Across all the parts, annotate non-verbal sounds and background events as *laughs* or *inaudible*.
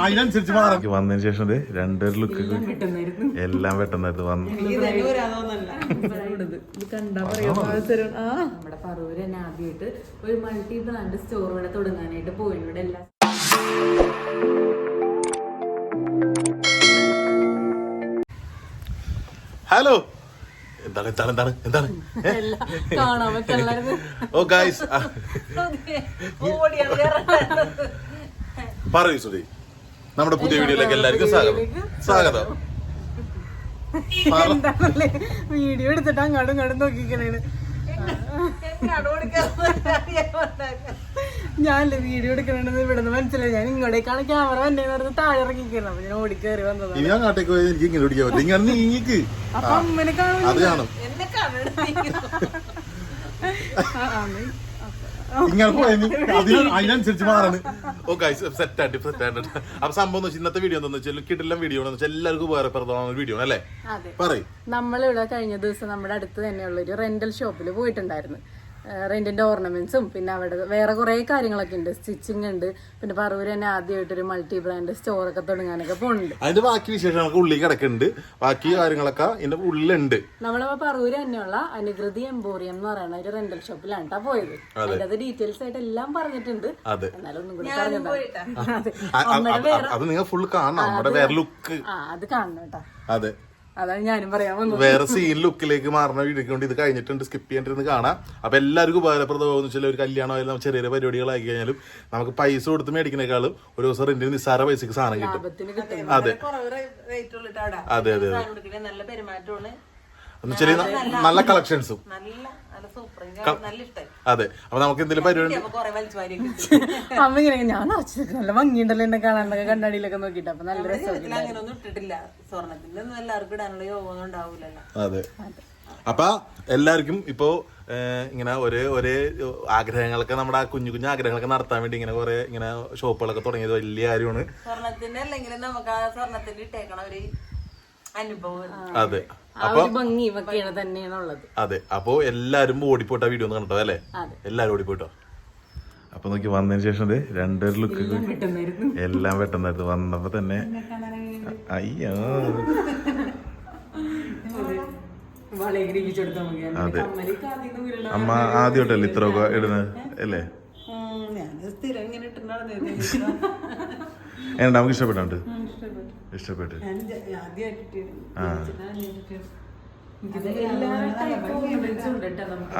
അതിനനുസരിച്ച് വന്നതിന് ശേഷം രണ്ടൊരു ലുക്ക് എല്ലാം പെട്ടെന്നായിരുന്നു വന്നു നമ്മുടെ പറവൂര് തന്നെ ആദ്യമായിട്ട് ഒരു മൾട്ടി ബ്രാൻഡ് സ്റ്റോർ ഇവിടെ തുടങ്ങാനായിട്ട് പോയിട്ടുണ്ട് എല്ലാം ഹലോ എന്താണ് എന്താണ് എന്താണ് എന്താണ്? ഓ ഗായ്സ് പറയൂ സുധി നമ്മുടെ പുതിയ വീഡിയോയിലേക്ക് എല്ലാവർക്കും സ്വാഗതം. സ്വാഗതം. വീഡിയോ എടുത്തിട്ട് അങ്ങോട്ടും ഇങ്ങോട്ടും നോക്കിക്കണേണ് ഞാനല്ലേ വീഡിയോ എടുക്കണെന്ന് ഇവിടെ നിന്ന് മനസ്സിലായി. ഞാൻ ഇങ്ങോട്ടേക്കാണ് ക്യാമറ എന്നെ പറഞ്ഞ് താഴെ ഇറങ്ങിക്കണം അപ്പൊ ഞാൻ ഇനി അങ്ങോട്ടേക്ക് പോയി എനിക്ക് ഇങ്ങനെ പിടിക്കാൻ പറ്റില്ല. ഇങ്ങനെ നീങ്ങിക്ക് അപ്പൊ അമ്മനെ കാണും അത് കാണും. ഇങ്ങനെ *laughs* അതിനനുസരിച്ച് മാറാണ്. ഓ ഗൈസ് സെറ്റ് ആയിട്ട് സെറ്റ് ആയിട്ട്. അപ്പൊ സംഭവം എന്ന് വെച്ചാൽ ഇന്നത്തെ വീഡിയോ എന്താണെന്ന് വെച്ചാൽ കിട്ടില്ല വീഡിയോ എന്ന് വെച്ചാൽ എല്ലാവർക്കും ഉപകാരപ്രദമാണ് വീഡിയോ അല്ലേ? അതെ. പറയ്. നമ്മളിവിടെ കഴിഞ്ഞ ദിവസം നമ്മുടെ അടുത്ത് തന്നെയുള്ള ഒരു റെന്റൽ ഷോപ്പിൽ പോയിട്ടുണ്ടായിരുന്നു. റെന്റിന്റെ ഓർണമെന്റ്സും പിന്നെ അവിടെ വേറെ കുറേ കാര്യങ്ങളൊക്കെ ഉണ്ട്. സ്റ്റിച്ചിങ് ഉണ്ട്. പിന്നെ പറവൂർ തന്നെ ആദ്യമായിട്ട് ഒരു മൾട്ടി ബ്രാൻഡ് സ്റ്റോർ ഒക്കെ തുടങ്ങാനൊക്കെ പോകുന്നുണ്ട് അതിന്റെ ബാക്കി വിശേഷങ്ങളൊക്കെ ഉള്ളിൽ കിടക്കുന്നുണ്ട്. ബാക്കി കാര്യങ്ങളൊക്കെ ഇതിന്റെ ഉള്ളിലുണ്ട്. നമ്മളപ്പോ പറവൂര് തന്നെയുള്ള അനുകൃതി എംബോറിയം എന്ന് പറയുന്ന ഒരു റെന്റൽ ഷോപ്പിലാണ് ട്ടാ പോയത്. അതിന്റെ അത് ഡീറ്റെയിൽസ് ആയിട്ട് എല്ലാം പറഞ്ഞിട്ടുണ്ട്. അതെ. എന്നാലും ഒന്നും കൂടി പറഞ്ഞതാ. അതെ. നിങ്ങൾ ഫുൾ കാണണം. നമ്മുടെ വേറെ ലുക്ക് ആ അത് കാണണം കേട്ടാ അതെ. അതാണ് ഞാനും പറയാൻ വന്നത്. വേറെ സീൻ ലുക്കിലേക്ക് മാറുന്ന വീടിക്കൊണ്ട് ഇത് കഴിഞ്ഞിട്ടുണ്ട്. സ്കിപ്പ് ചെയ്യേണ്ടിരുന്ന് കാണാം. അപ്പൊ എല്ലാവർക്കും ഉപകാരപ്രദമാകുന്ന വെച്ചാൽ ഒരു കല്യാണം ആയാലും ചെറിയ ചെറിയ പരിപാടികളായി കഴിഞ്ഞാലും നമുക്ക് പൈസ കൊടുത്ത് മേടിക്കുന്നേക്കാളും ഒരു ദിവസം റെന്റിന് നിസ്സാര പൈസക്ക് സാധനം കിട്ടും. അതെ. അതെ അതെ നല്ല പെരുമാറ്റമാണ്. എന്ന് വെച്ചാൽ നല്ല കളക്ഷൻസും നല്ല നല്ല സൂപ്പർ നല്ല ഇഷ്ടമായി അതെ. അപ്പൊ നമുക്ക് എന്തെങ്കിലും പരിപാടി *laughs* അമ്മ ഇങ്ങനെ ഞാൻ നിറച്ചു നല്ല ഭംഗിയുണ്ടല്ലോ എന്നെ കാണാനൊക്കെ കണ്ണാടിയിലൊക്കെ നോക്കിട്ട് അപ്പൊ നല്ല രസം അങ്ങനെ ഒന്നും ഇട്ടിട്ടില്ല. സ്വർണത്തിന്റെ ഒന്നും ഇടാനുള്ള യോഗമൊന്നും ഉണ്ടാവൂലല്ലോ. അതെ. അപ്പൊ എല്ലാവർക്കും ഇപ്പോ ഇങ്ങനെ ഒരേ ഒരേ ആഗ്രഹങ്ങളൊക്കെ നമ്മുടെ ആ കുഞ്ഞു കുഞ്ഞു ആഗ്രഹങ്ങളൊക്കെ നടത്താൻ വേണ്ടി ഇങ്ങനെ കുറെ ഇങ്ങനെ ഷോപ്പുകളൊക്കെ തുടങ്ങിയത് വലിയ കാര്യമാണ്. സ്വർണത്തിന്റെ അല്ലെങ്കിലും നമുക്ക് ആ സ്വർണത്തിന്റെ ഇട്ടേക്കണ ഒരു അതെ. അതെ. അപ്പോ എല്ലാരും ഓടിപ്പോട്ട വീഡിയോ ഒന്ന് കണ്ടോ അല്ലേ? അതെ. എല്ലാരും ഓടിപ്പോട്ടോ അപ്പൊ നോക്കി വന്നതിന് ശേഷം ദേ രണ്ടൊരു ലുക്ക് എല്ലാം പെട്ടെന്നായിരുന്നു വന്നപ്പോ തന്നെ അയ്യോ അതെ. അമ്മ ആദ്യമായിട്ടല്ലേ ഇത്ര ഒക്കെ ഇടുന്നത്? അല്ലേ? ഞാൻ സ്ഥിരം ഇങ്ങനെ ഇട്ടുണ്ടാവുന്നത് എങ്ങനെ നമുക്ക് ഇഷ്ടപ്പെട്ടുണ്ട് ഇഷ്ടപ്പെട്ടു.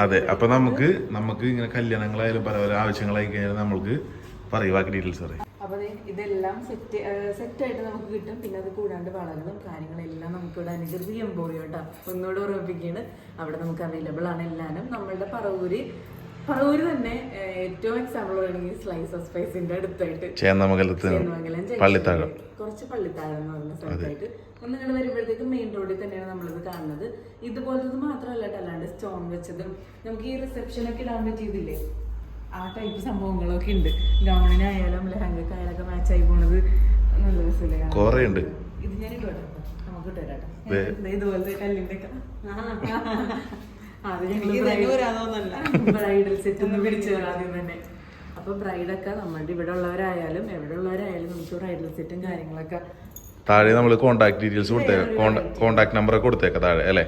അതെ അപ്പൊ നമുക്ക് നമുക്ക് ഇങ്ങനെ കല്യാണങ്ങളായാലും പല പല ആവശ്യങ്ങളായി കഴിഞ്ഞാൽ നമ്മൾക്ക് പറയും ബാക്കി ഡീറ്റെയിൽസ് പറയും. അപ്പോൾ ഇതെല്ലാം സെറ്റ് സെറ്റ് ആയിട്ട് നമുക്ക് കിട്ടും. പിന്നെ അത് കൂടാണ്ട് വളകളും കാര്യങ്ങളെല്ലാം നമുക്ക് ഇവിടെ അനുകൃതി എംപോറിയോ കേട്ടോ. ഒന്നുകൂടെ ഉറപ്പിക്കുകയാണ് അവിടെ നമുക്ക് അവൈലബിൾ ആണ് എല്ലാവരും നമ്മളുടെ പറവൂര് പറവൂര് തന്നെ ഏറ്റവും എക്സാമ്പിൾ പറയുകയാണെങ്കിൽ സ്ലൈസ് ഓഫ് സ്പൈസിന്റെ അടുത്തായിട്ട് ചേന്നമംഗലത്ത് ചേന്നമംഗലം പള്ളിത്താഴം. കുറച്ച് പള്ളിത്താഴം എന്ന് പറഞ്ഞ സ്ഥലത്തായിട്ട്. ഒന്ന് ഇങ്ങനെ വരുമ്പോഴത്തേക്ക് മെയിൻ റോഡിൽ തന്നെയാണ് നമ്മളിത് കാണുന്നത്. ഇതുപോലത്തത് മാത്രമല്ല അല്ലാണ്ട് സ്റ്റോൺ വെച്ചതും. നമുക്ക് ഈ റിസപ്ഷൻ ഒക്കെ ഇടാൻ പറ്റിയതില്ലേ? ആ ടൈപ്പ് സംഭവങ്ങളൊക്കെ ഉണ്ട്. ഗൗണിനായാലും ലെഹങ്കക്കായാലൊക്കെ മാച്ച് ആയി പോണത് നല്ല രസമില്ലേ? കൊറേ ഉണ്ട് ഇത് ഞാൻ ഇട്ടോട്ടെ നമുക്ക് ഇട്ടേരാട്ടോ ദേ. ഇതുപോലത്തെ കല്ലിന്റെ ഒക്കെ *laughs* അത് ഞങ്ങൾ വരാതോന്നല്ല. ബ്രൈഡൽ സെറ്റ് ഒന്ന് പിടിച്ചു ആദ്യം തന്നെ. അപ്പൊ ബ്രൈഡൊക്കെ നമ്മളുടെ ഇവിടെ ഉള്ളവരായാലും എവിടെ ഉള്ളവരായാലും നമുക്ക് ബ്രൈഡൽ സെറ്റും കാര്യങ്ങളൊക്കെ താഴെ നമ്മൾ കോണ്ടാക്ട് ഡീറ്റെയിൽസ് കൊടുത്തേക്കാം കോണ്ടാക്ട് നമ്പർ കൊടുത്തേക്ക താഴെ അല്ലേ?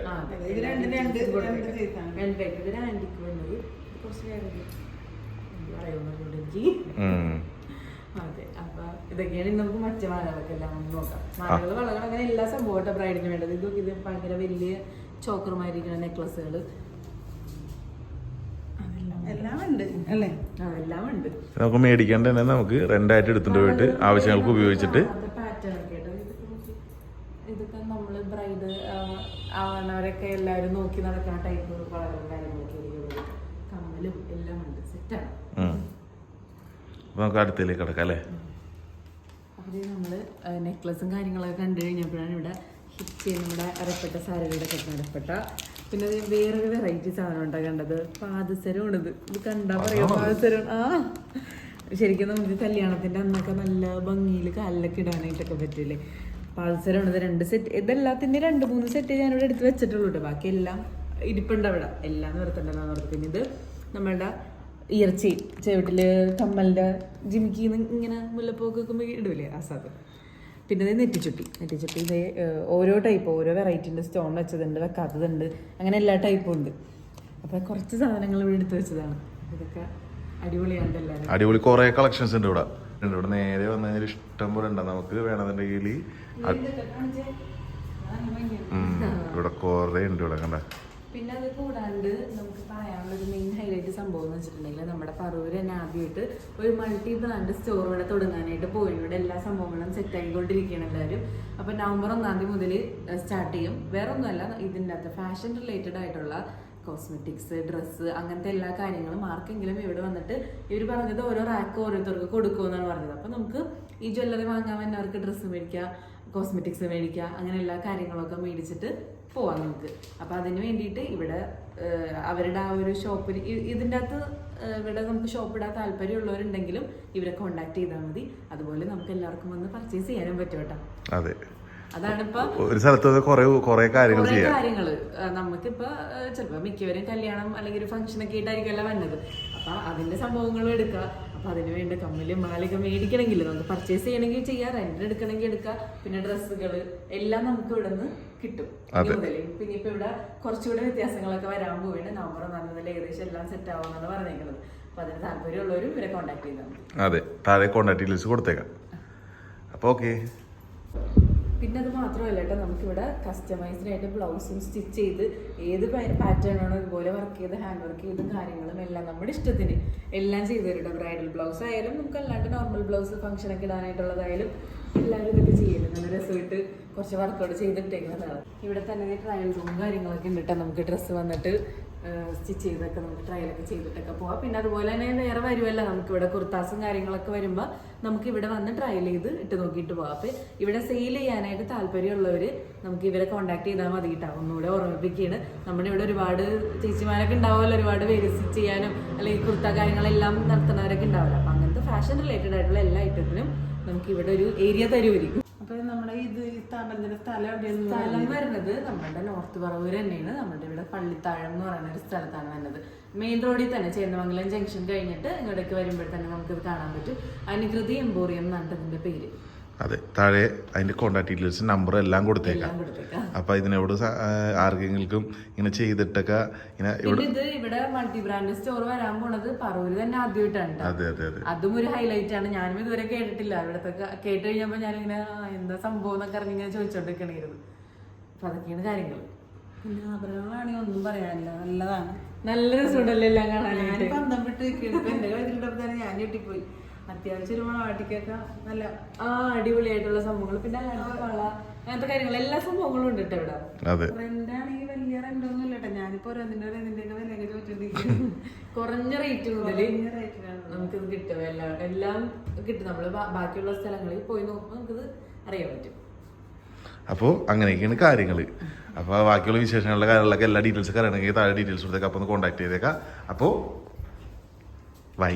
അതെ. അപ്പൊ ഇതൊക്കെയാണ് നമുക്ക് മറ്റു മാലകളൊക്കെ എല്ലാം നോക്കാം. മാലകൾ വളകൾ അങ്ങനെ എല്ലാ സംഭവം ബ്രൈഡിന് വേണ്ടത്. ഇതൊക്കെ ഇത് ഭയങ്കര വലിയ ചോക്കറുമായിരിക്കുന്ന നെക്ലസുകൾ എല്ലാം ഉണ്ട്. അല്ലേ? അതെല്ലാം ഉണ്ട് നമുക്ക് മേടിക്കേണ്ട തന്നെ നമുക്ക് റെന്റായിട്ട് എടുത്തിട്ട് പോയിട്ട് ആവശ്യങ്ങൾക്ക് ഉപയോഗിച്ചിട്ട്. ഇതൊക്കെ നമ്മൾ ബ്രൈഡ് ആവണവരൊക്കെ എല്ലാവരും നോക്കി നടക്കുന്ന ടൈപ്പ് കാര്യങ്ങളൊക്കെ കമ്മലും എല്ലാം ഉണ്ട്. സെറ്റാണ് നമുക്ക് അടുത്തേക്ക് കിടക്കാം അല്ലേ? അപ്പോൾ നമ്മൾ നെക്ലസും കാര്യങ്ങളൊക്കെ കണ്ടു കഴിഞ്ഞപ്പോഴാണ് ഇവിടെ ഹിറ്റ് നമ്മുടെ അരപ്പെട്ട സാരികളുടെ ഒക്കെ അരപ്പെട്ട. പിന്നെ വേറൊരു വെറൈറ്റി സാധനം ഉണ്ടാ കണ്ടത്? പാദസരമാണ് ഇത് ഇത് കണ്ടാ പറയാ പാദസരം. ആ. ശരിക്കും നമുക്ക് കല്യാണത്തിന്റെ അന്നൊക്കെ നല്ല ഭംഗിയിൽ കാലിലൊക്കെ ഇടാനായിട്ടൊക്കെ പറ്റില്ലേ? പാദസരമാണ് ഇത് രണ്ട് സെറ്റ് ഇതെല്ലാത്തിന്റെ രണ്ട് മൂന്ന് സെറ്റ് ഞാൻ ഞാനിവിടെ എടുത്ത് വെച്ചിട്ടുള്ളൂ കേട്ടോ ബാക്കി എല്ലാം ഇരിപ്പുണ്ട് അവിടെ. എല്ലാം നിർത്തണ്ടെന്നാണ് പറഞ്ഞത് പിന്നെ ഇത് നമ്മളുടെ ഇറച്ചി ചെവിട്ടിൽ കമ്മലിന്റെ ജിമിക്കിന്ന് ഇങ്ങനെ മുല്ലപ്പൊക്കെ വെക്കുമ്പോൾ ഇടൂലേ ആ സാധനം? പിന്നെ ഇത് നെറ്റിച്ചുട്ടി. നെറ്റിച്ചുട്ടി ഇത് ഓരോ ടൈപ്പ് ഓരോ വെറൈറ്റിന്റെ സ്റ്റോൺ വെച്ചതുണ്ട് വെക്കാത്തതുണ്ട് അങ്ങനെ എല്ലാ ടൈപ്പും ഉണ്ട്. അപ്പോൾ കുറച്ച് സാധനങ്ങൾ ഇവിടെ എടുത്ത് വെച്ചതാണ്. ഇതൊക്കെ അടിപൊളിയാണ് എല്ലാവരും അടിപൊളി കുറേ കളക്ഷൻസ് ഉണ്ട് ഇവിടെ. ഉണ്ട് ഇവിടെ നേരെ വന്നതിന് ഇഷ്ടം പോലെ ഉണ്ട്. നമുക്ക് വേണമെന്നുണ്ടെങ്കിൽ ഇവിടെ കുറേ ഉണ്ട് ഇവിടെ കണ്ട? പിന്നെ അത് കൂടാണ്ട് നമുക്ക് പറയാനുള്ളൊരു മെയിൻ ഹൈലൈറ്റ് സംഭവം എന്ന് വെച്ചിട്ടുണ്ടെങ്കിൽ നമ്മുടെ പറവൂർ തന്നെ ആദ്യമായിട്ട് ഒരു മൾട്ടി ബ്രാൻഡ് സ്റ്റോർ ഇവിടെ തുടങ്ങാനായിട്ട് പോയി ഇവിടെ എല്ലാ സംഭവങ്ങളും സെറ്റ് ആയിക്കൊണ്ടിരിക്കുകയാണ് എല്ലാവരും. അപ്പോൾ നവംബർ ഒന്നാം തീയതി മുതൽ സ്റ്റാർട്ട് ചെയ്യും. വേറെ ഒന്നുമല്ല ഇതിന്റെ അകത്ത് ഫാഷൻ റിലേറ്റഡ് ആയിട്ടുള്ള കോസ്മെറ്റിക്സ് ഡ്രസ്സ് അങ്ങനത്തെ എല്ലാ കാര്യങ്ങളും ആർക്കെങ്കിലും ഇവിടെ വന്നിട്ട് ഇവർ പറഞ്ഞത് ഓരോ റാക്ക് ഓരോരുത്തർക്ക് കൊടുക്കുമെന്നാണ് പറഞ്ഞത്. അപ്പോൾ നമുക്ക് ഈ ജ്വല്ലറി വാങ്ങാൻ വന്നവർക്ക് ഡ്രസ്സ് മേടിക്കുക കോസ്മെറ്റിക്സ് മേടിക്കുക അങ്ങനെ എല്ലാ കാര്യങ്ങളൊക്കെ മേടിച്ചിട്ട് പോവാം നമുക്ക്. അപ്പോൾ അതിന് വേണ്ടിയിട്ട് ഇവിടെ അവരുടെ ആ ഒരു ഷോപ്പിൽ ഇതിന്റെ അകത്ത് ഇവിടെ നമുക്ക് ഷോപ്പ് ഇടാൻ താല്പര്യമുള്ളവരുണ്ടെങ്കിലും ഇവരെ കോണ്ടാക്ട് ചെയ്താൽ മതി. അതുപോലെ നമുക്ക് എല്ലാവർക്കും വന്ന് പർച്ചേസ് ചെയ്യാനും പറ്റും കേട്ടോ. അതെ. ഒരു സ്ഥലത്ത് കുറെ കാര്യങ്ങൾ ആ, നമുക്കിപ്പോ ചിലപ്പോ മിക്കവരും കല്യാണം അല്ലെങ്കിൽ ഒരു ഫംഗ്ഷൻ ഒക്കെ ആയിട്ടായിരിക്കുമല്ലോ വന്നത്. അപ്പൊ അതിന്റെ സംഭവങ്ങളും എടുക്കുക. അപ്പൊ അതിന് വേണ്ട കമ്മലും മാലയൊക്കെ മേടിക്കണമെങ്കിൽ നമുക്ക് പർച്ചേസ് ചെയ്യണമെങ്കിൽ ചെയ്യാം റെന്റ് എടുക്കണമെങ്കിൽ എടുക്കാം. പിന്നെ ഡ്രസ്സുകൾ എല്ലാം നമുക്ക് ഇവിടെ നിന്ന് കിട്ടും മുതൽ. പിന്നെ ഇപ്പൊ ഇവിടെ കുറച്ചുകൂടെ വ്യത്യാസങ്ങളൊക്കെ വരാൻ പോവുകയാണ്. നവംബർ ഒന്നാം തീയതി ഏകദേശം എല്ലാം സെറ്റ് ആവുമെന്നാണ് പറഞ്ഞേക്കുന്നത്. അപ്പൊ അതിന് താല്പര്യമുള്ളവരും ഇവരെ കോൺടാക്ട് ചെയ്താൽ അതെ. താഴെ കോണ്ടാക്ട് ഡീറ്റെയിൽസ് കൊടുത്തേക്കാം. അപ്പോൾ ഓക്കെ പിന്നെ അത് മാത്രമല്ല കേട്ടോ നമുക്കിവിടെ കസ്റ്റമൈസ്ഡ് ആയിട്ട് ബ്ലൗസും സ്റ്റിച്ച് ചെയ്ത് ഏത് പാറ്റേൺ ആണോ ഇതുപോലെ വർക്ക് ചെയ്ത് ഹാൻഡ് വർക്ക് ചെയ്ത് കാര്യങ്ങളും എല്ലാം നമ്മുടെ ഇഷ്ടത്തിന് എല്ലാം ചെയ്തു തരും ബ്രൈഡൽ ബ്ലൗസ് ആയാലും നമുക്ക് അല്ലാണ്ട് നോർമൽ ബ്ലൗസ് ഫംഗ്ഷനൊക്കെ ഇടാനായിട്ടുള്ളതായാലും എല്ലാവരും ഇതൊക്കെ ചെയ്യലും നല്ല രസമായിട്ട് കുറച്ച് വർക്കൗട്ട് ചെയ്തിട്ടേക്കുന്നതാണ്. ഇവിടെ തന്നെ ട്രയൽ റൂം കാര്യങ്ങളൊക്കെ ഉണ്ട് കേട്ടോ. നമുക്ക് ഡ്രസ്സ് വന്നിട്ട് സ്റ്റിച്ച് ചെയ്തൊക്കെ നമുക്ക് ട്രയലൊക്കെ ചെയ്തിട്ടൊക്കെ പോവാം. പിന്നെ അതുപോലെ തന്നെ വേറെ വരുമല്ല നമുക്ക് ഇവിടെ കുർത്താസും കാര്യങ്ങളൊക്കെ വരുമ്പോൾ നമുക്ക് ഇവിടെ വന്ന് ട്രയൽ ചെയ്ത് ഇട്ട് നോക്കിയിട്ട് പോവാം. അപ്പം ഇവിടെ സെയിൽ ചെയ്യാനായിട്ട് താല്പര്യമുള്ളവർ നമുക്ക് ഇവരെ കോൺടാക്ട് ചെയ്താൽ മതി കേട്ടോ. ഒന്നുകൂടെ ഓർമ്മിപ്പിക്കുകയാണ്. നമ്മുടെ ഇവിടെ ഒരുപാട് ചേച്ചിമാരൊക്കെ ഉണ്ടാവുമല്ലോ ഒരുപാട് പേര് സ്റ്റിച്ച് ചെയ്യാനും അല്ലെങ്കിൽ കുർത്ത കാര്യങ്ങളെല്ലാം നടത്തുന്നവരൊക്കെ ഉണ്ടാവില്ല അപ്പം അങ്ങനത്തെ ഫാഷൻ റിലേറ്റഡ് ആയിട്ടുള്ള എല്ലാ ഐറ്റത്തിനും നമുക്ക് ഇവിടെ ഒരു ഏരിയ തരുമായിരിക്കും. അപ്പൊ നമ്മുടെ ഇത് സ്ഥാപനത്തിന്റെ സ്ഥലം എവിടെയാണ് സ്ഥലം വരുന്നത് നമ്മുടെ നോർത്ത് പറവൂർ തന്നെയാണ്. നമ്മുടെ ഇവിടെ പള്ളിത്താഴം എന്ന് പറയുന്ന ഒരു സ്ഥലത്താണ് വരുന്നത്. മെയിൻ റോഡിൽ തന്നെ ചേന്നമംഗലം ജംഗ്ഷൻ കഴിഞ്ഞിട്ട് ഇങ്ങോട്ടേക്ക് വരുമ്പോൾ തന്നെ നമുക്കിത് കാണാൻ പറ്റും. അനുകൃതി എംപോറിയം എന്നാണ് ഇതിന്റെ പേര്. അതെ താഴെ അതിന്റെ കോണ്ടാക്ട് ഡീറ്റെയിൽസ് നമ്പർ എല്ലാം കൊടുത്തേക്കാം. അപ്പോൾ ഇതിനോട് ആർക്കെങ്കിലും ഇങ്ങനെ ചെയ്തിട്ടൊക്കെ ഇങ്ങനെ ഇവിടെ പിന്നെ ഇത് ഇവിടെ മൾട്ടി ബ്രാൻഡ് സ്റ്റോർ വരാൻ പോണത് പറവൂര് തന്നെ ആദ്യമായിട്ടാണ് ട്ടോ. അതെ അതെ അതെ. അതും ഒരു ഹൈലൈറ്റ് ആണ്. ഞാനും ഇതുവരെ കേട്ടിട്ടില്ല. ഇവിടുത്തെ കേട്ട് കഴിഞ്ഞപ്പോൾ ഞാനിങ്ങനെ ആ, എന്താ സംഭവം എന്നൊക്കെ അറിഞ്ഞിങ്ങനെ ചോദിച്ചോണ്ടിരിക്കണായിരുന്നു അപ്പൊ അതൊക്കെയാണ് കാര്യങ്ങൾ പിന്നെ ആഗ്രഹമാണെങ്കിൽ ഒന്നും പറയാനില്ല. നല്ലതാണ്. നല്ല രസമുണ്ടല്ലോ എല്ലാം കാണാനായിട്ട്. ഞാൻ പന്തം വിട്ട് ഞാൻ ഞെട്ടിപ്പോയി. അത്യാവശ്യം ഒരുപാട് ആട്ടിക്കൊക്കെ നല്ല ആ അടിപൊളിയായിട്ടുള്ള സംഭവങ്ങൾ. പിന്നെ കള വള അങ്ങനത്തെ കാര്യങ്ങൾ എല്ലാ സംഭവങ്ങളും ഉണ്ട് കേട്ടോ ഇവിടെ. അതെ. റെന്റ് ആണെങ്കിൽ വലിയ റെന്റ് ഒന്നും ഇല്ല കേട്ടോ. ഞാനിപ്പോ ഓരോന്നിന്റെ ഓരോന്നിന്റെ വില വിലയൊക്കെ ചോദിച്ചോണ്ടിരിക്കുന്നു. കുറഞ്ഞ റേറ്റ് മുതൽ നമുക്ക് നമുക്കിത് കിട്ടും. എല്ലാം എല്ലാം കിട്ടും. നമ്മൾ ബാക്കിയുള്ള സ്ഥലങ്ങളിൽ പോയി നോക്കുമ്പോൾ നമുക്കിത് അറിയാൻ പറ്റും. അപ്പോൾ അങ്ങനെയൊക്കെയാണ് കാര്യങ്ങൾ അപ്പോൾ ബാക്കിയുള്ള വിശേഷങ്ങളുടെ കാര്യങ്ങളൊക്കെ എല്ലാ ഡീറ്റെയിൽസ് ഒക്കെ അറിയണമെങ്കിൽ താഴെ ഡീറ്റെയിൽസ് കൊടുത്തേക്കാം. അപ്പോൾ ഒന്ന് കോൺടാക്ട് ചെയ്തേക്കാം. അപ്പോൾ ബൈ